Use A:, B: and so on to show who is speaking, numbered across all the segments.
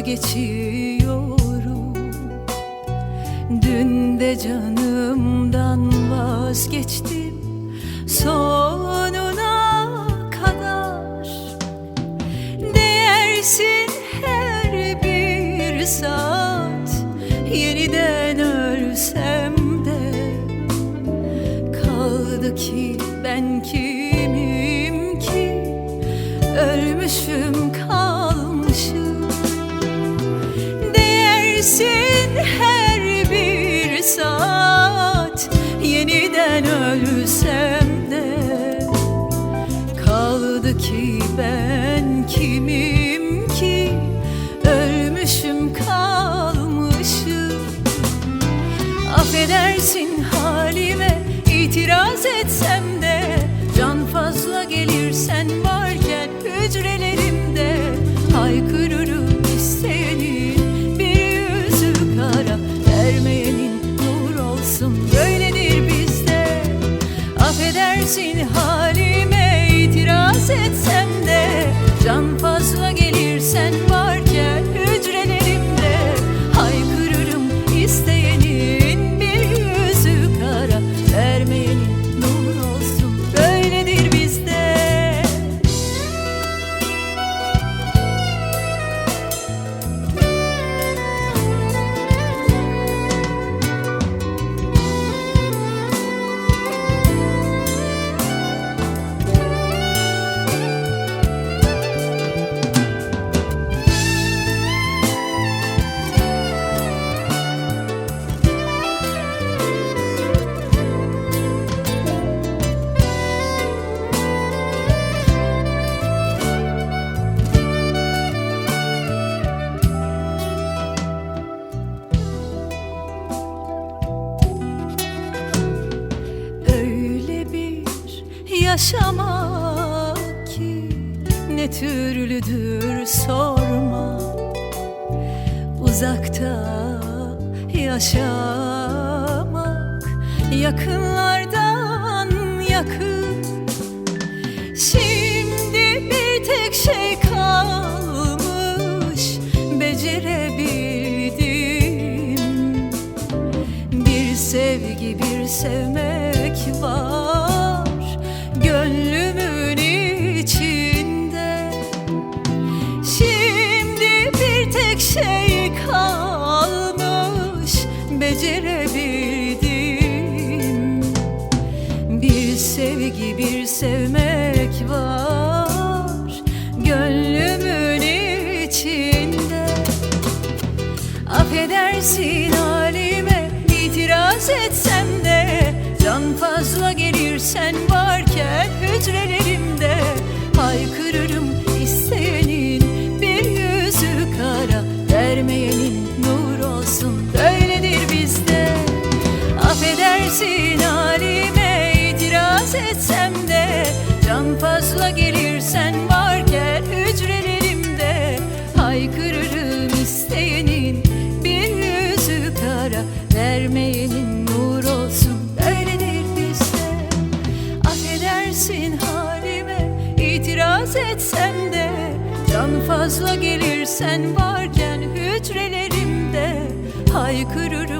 A: vazgeçiyorum. Dün de canımdan vazgeçtim. Sonuna kadar Değersin her bir saat. Yeniden ölsem de Kaldı ki ben kimim ki? Ölmüşüm Affedersin halime itiraz etsem de Can fazla gelir sen varken hücrelerimde. Haykırırım isteyenin bir yüzü kara Vermeyenin nur olsun böyledir bizde. Affedersin halime yaşamak ki ne türlüdür sorma. Uzakta yaşamak yakınlardan yakın. Şimdi bir tek şey kalmış becerebildim. Bir sevgi bir sevmek var tek şey kalmış. Becerebildim. Bir sevgi bir sevmek var Gönlümün içinde. Affedersin halime itiraz etsem de. Can fazla gelir sen varken hücrelerimde Affedersin halime itiraz etsem de Can fazla gelir sen varken hücrelerimde. Haykırırım isteyenin bir yüzü kara Vermeyenin nur olsun böyledir bizde. Affedersin halime itiraz etsem de Can fazla gelir sen varken hücrelerimde. Haykırırım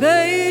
A: Baby